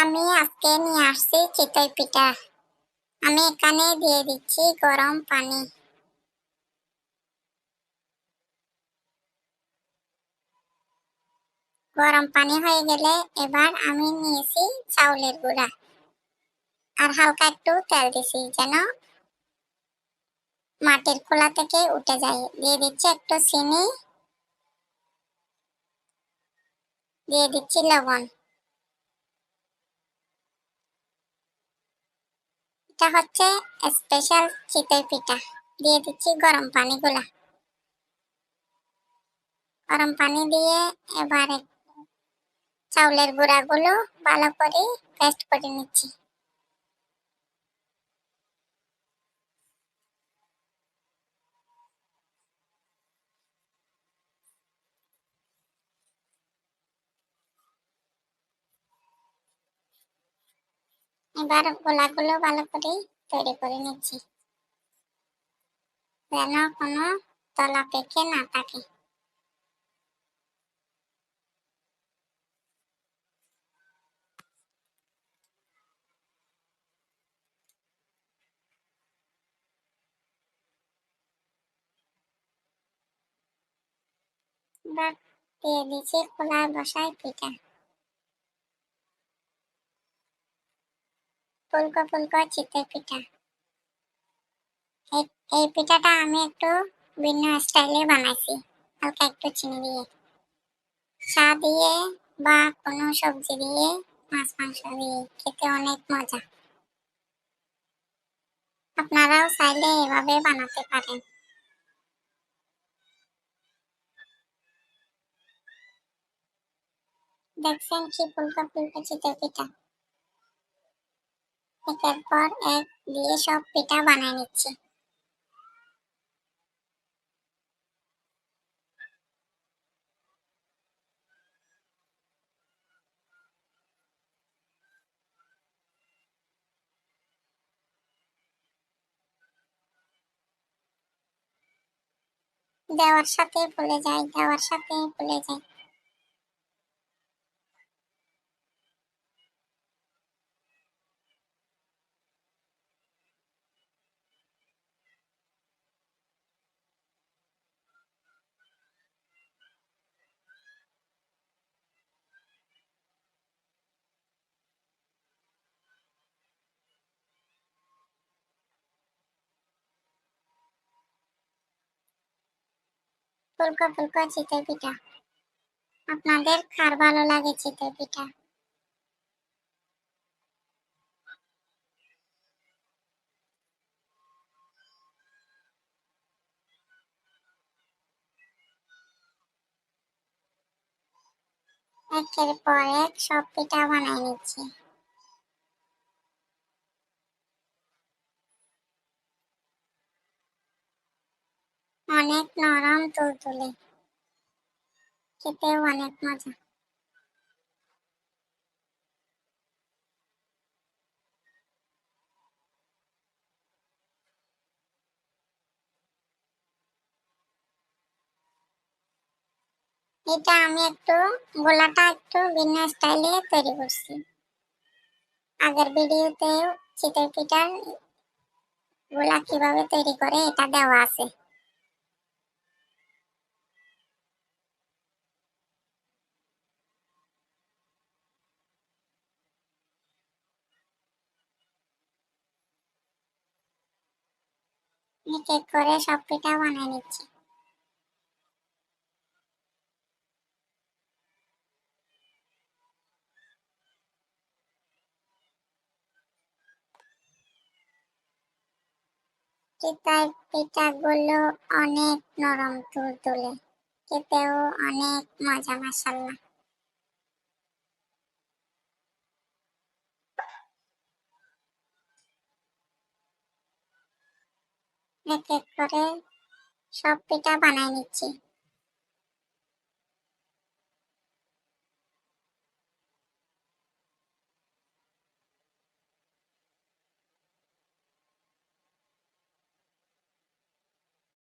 আমি আজকে নিয়ে আসছি চিতই পিঠা। আমি এখানে দিয়ে দিচ্ছি গরম পানি। গরম পানি হয়ে গেলে এবার আমি নিয়েছি চাউলের গুঁড়া। আর হালকা একটু তেল দিছি যেন মাটির খোলা থেকে উঠে যায়। দিয়ে দিচ্ছি একটু চিনি। দিয়ে দিচ্ছি লবণ। এটা হচ্ছে স্পেশাল চিতই পিঠা। দিয়ে দিচ্ছি গরম পানিগুলা। গরম পানি দিয়ে এবারে চাউলের গুঁড়াগুলো ভালো করে পেস্ট করে নিচ্ছি। এবার গোলাগুলো ভালো করে তৈরি করে নিচ্ছি। যেন কোনো তলা পেকে না থাকে। এবার দিয়ে দিচ্ছি খোলায় বসায় পিঠা। ফুলকো ফুলকো, চিতই পিঠা। এই পিঠাটা আমি একটু ভিন্ন স্টাইলে বানাইছি, হালকা একটু চিনি দিয়ে। চা দিয়ে বা কোনো সবজি দিয়ে, মাছ, মাংস দিয়ে, খেতে অনেক মজা। আপনারাও চাইলে এভাবে বানাতে পারেন। দেখছেন কি ফুলকা ফুলকা, চিতই পিঠা? একের পর এক দিয়ে সব পিঠা বানিয়ে নিচ্ছি। দেওয়ার সাথে ভুলে যাই, দেওয়ার সাথে ভুলে যাই। ফুলকো ফুলকো চিতই পিঠা আপনাদের কার ভালো লাগে চিতই পিঠা একের পর এক সব পিঠা বানাই নিচ্ছি। অনেক নরম তুলতুলে খেতেও অনেক মজা। এটা আমি একটু, গোলাটা একটু ভিন্ন স্টাইলে তৈরি করছি। আগের ভিডিওতে চিতই পিঠার গোলা কীভাবে তৈরি করে এটা দেওয়া আছে। এক এক করে সব পিঠা বানিয়ে নিচ্ছি। অনেক নরম তুলতুলে খেতেও অনেক মজা মাসাল্লাহ এক করে সব পিঠা বানাই নিচ্ছি।